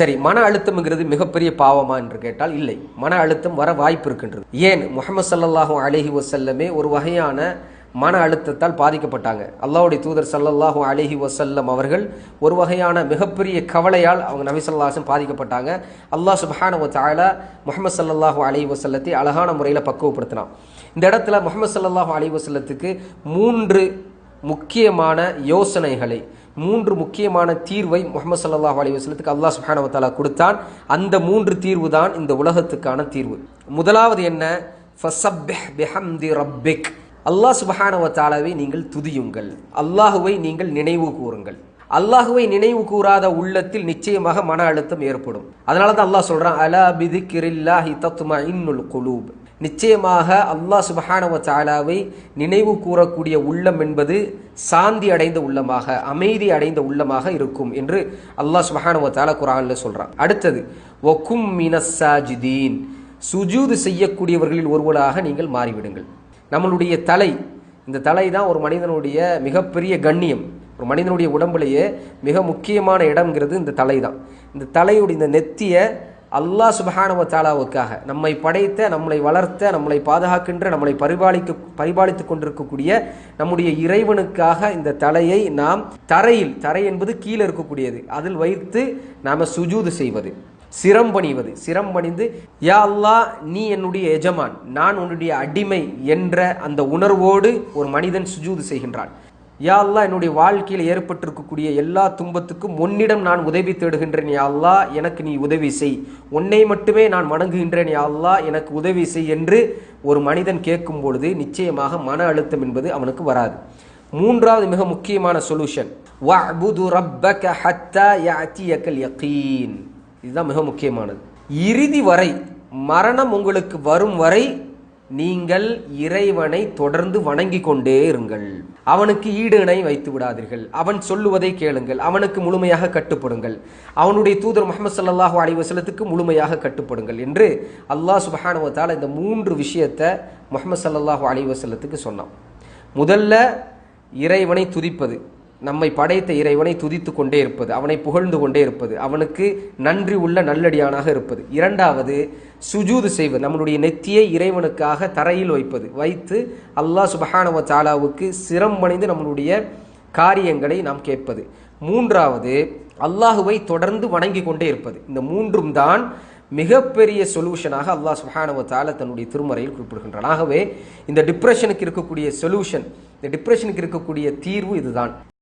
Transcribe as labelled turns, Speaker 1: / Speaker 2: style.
Speaker 1: சரி மன அழுத்தம்ங்கிறது மிகப்பெரிய பாவமா என்று கேட்டால் இல்லை. மன அழுத்தம் வர வாய்ப்பு இருக்கின்றது. ஏன்? முகமது சல்லாஹூ அலஹி வசல்லமே ஒரு வகையான மன அழுத்தத்தால் பாதிக்கப்பட்டாங்க. அல்லாவுடைய தூதர் சல்லல்லாஹூ அலைஹி வசல்லம் அவர்கள் ஒரு வகையான மிகப்பெரிய கவலையால் அவங்க நபி பாதிக்கப்பட்டாங்க. அல்லாஹ் சுபஹான வ முகமது சல்லாஹூ ஸல்லல்லாஹு வசல்லத்தை அழகான முறையில் பக்குவப்படுத்தினான். இந்த இடத்துல முகமது சல்லாஹூ அலி வசல்லத்துக்கு மூன்று முக்கியமான யோசனைகளை மூன்று முக்கியமான தீர்வை முகமது சல்லாஹ் அலி வஸ்லத்துக்கு அல்லாஹ் சுஹானவத்தாலா கொடுத்தான். அந்த மூன்று தீர்வு தான் இந்த உலகத்துக்கான தீர்வு. முதலாவது என்ன? ரப்பிக். அல்லாஹ் சுபஹானவத்தாலாவை நீங்கள் துதியுங்கள். அல்லாஹுவை நீங்கள் நினைவு கூறுங்கள். அல்லாஹுவை நினைவு கூறாத உள்ளத்தில் நிச்சயமாக மன அழுத்தம் ஏற்படும். அதனால தான் அல்லாஹ் சொல்றான் அலா பிதிக்கிரில்லாஹி தத்துமா இன்னுல் குலூப். நிச்சயமாக அல்லாஹ் சுபஹானவ சாலாவை நினைவு கூறக்கூடிய உள்ளம் என்பது சாந்தி அடைந்த உள்ளமாக அமைதி அடைந்த உள்ளமாக இருக்கும் என்று அல்லாஹ் சுபஹானவ சாலா குரான்ல சொல்றான். அடுத்தது ஒக்கும் மினசாஜிதீன் சுஜூது செய்யக்கூடியவர்களில் ஒருவராக நீங்கள் மாறிவிடுங்கள். நம்மளுடைய தலை இந்த தலை தான் ஒரு மனிதனுடைய மிகப்பெரிய கண்ணியம். ஒரு மனிதனுடைய உடம்புலேயே மிக முக்கியமான இடம்ங்கிறது இந்த தலை தான். இந்த தலையுடைய இந்த நெத்தியை அல்லாஹ் சுபஹானவ தாலாவுக்காக நம்மை படைத்த நம்மளை வளர்த்த நம்மளை பாதுகாக்கின்ற நம்மளை பரிபாலிக்க பரிபாலித்து கொண்டிருக்கக்கூடிய நம்முடைய இறைவனுக்காக இந்த தலையை நாம் தரையில் தரை என்பது கீழே இருக்கக்கூடியது. அதில் வைத்து நாம் சுஜூது செய்வது சிரம் பணிவது. சிரம் பணிந்து யா அல்லாஹ் நீ என்னுடைய எஜமான். நான் உன்னுடைய அடிமை என்ற அந்த உணர்வோடு ஒரு மனிதன் சுஜூது செய்கின்றான். யா அல்லா என்னுடைய வாழ்க்கையில் ஏற்பட்டிருக்கக்கூடிய எல்லா துன்பத்துக்கும் உன்னிடம் நான் உதவி தேடுகின்றேன் யா அல்லா எனக்கு நீ உதவி செய். உன்னை மட்டுமே நான் வணங்குகின்றேன் யா அல்லா எனக்கு உதவி செய் என்று ஒரு மனிதன் கேட்கும் பொழுது நிச்சயமாக மன அழுத்தம் என்பது அவனுக்கு வராது. மூன்றாவது மிக முக்கியமான சொல்யூஷன் யகீன். இதுதான் மிக முக்கியமானது. இறுதி வரை மரணம் உங்களுக்கு வரும் வரை நீங்கள் இறைவனை தொடர்ந்து வணங்கி கொண்டே இருங்கள். அவனுக்கு ஈடு இணை வைத்து விடாதீர்கள். அவன் சொல்லுவதை கேளுங்கள். அவனுக்கு முழுமையாக கட்டுப்படுங்கள். அவனுடைய தூதர் முகமது சல்லாஹூ அலிவசலத்துக்கு முழுமையாக கட்டுப்படுங்கள் என்று அல்லாஹ் சுபஹானுவத்தால் இந்த மூன்று விஷயத்தை முகமது சல்லாஹூ அலிவசலத்துக்கு சொன்னான். முதல்ல இறைவனை துதிப்பது. நம்மை படைத்த இறைவனை துதித்து கொண்டே இருப்பது அவனை புகழ்ந்து கொண்டே இருப்பது அவனுக்கு நன்றி உள்ள நல்லடியானாக இருப்பது. இரண்டாவது சுஜூது செய்வது நம்மளுடைய நெத்தியை இறைவனுக்காக தரையில் வைப்பது. வைத்து அல்லாஹ் சுபஹானவ தாலாவுக்கு சிரம்பணிந்து நம்மளுடைய காரியங்களை நாம் கேட்பது. மூன்றாவது அல்லாஹுவை தொடர்ந்து வணங்கி கொண்டே இருப்பது. இந்த மூன்றும் தான் மிகப்பெரிய சொல்யூஷனாக அல்லாஹ் சுஹானவ தால தன்னுடைய திருமறையில் குறிப்பிடுகின்றான். ஆகவே இந்த டிப்ரெஷனுக்கு இருக்கக்கூடிய சொல்யூஷன் இந்த டிப்ரெஷனுக்கு இருக்கக்கூடிய தீர்வு இதுதான்.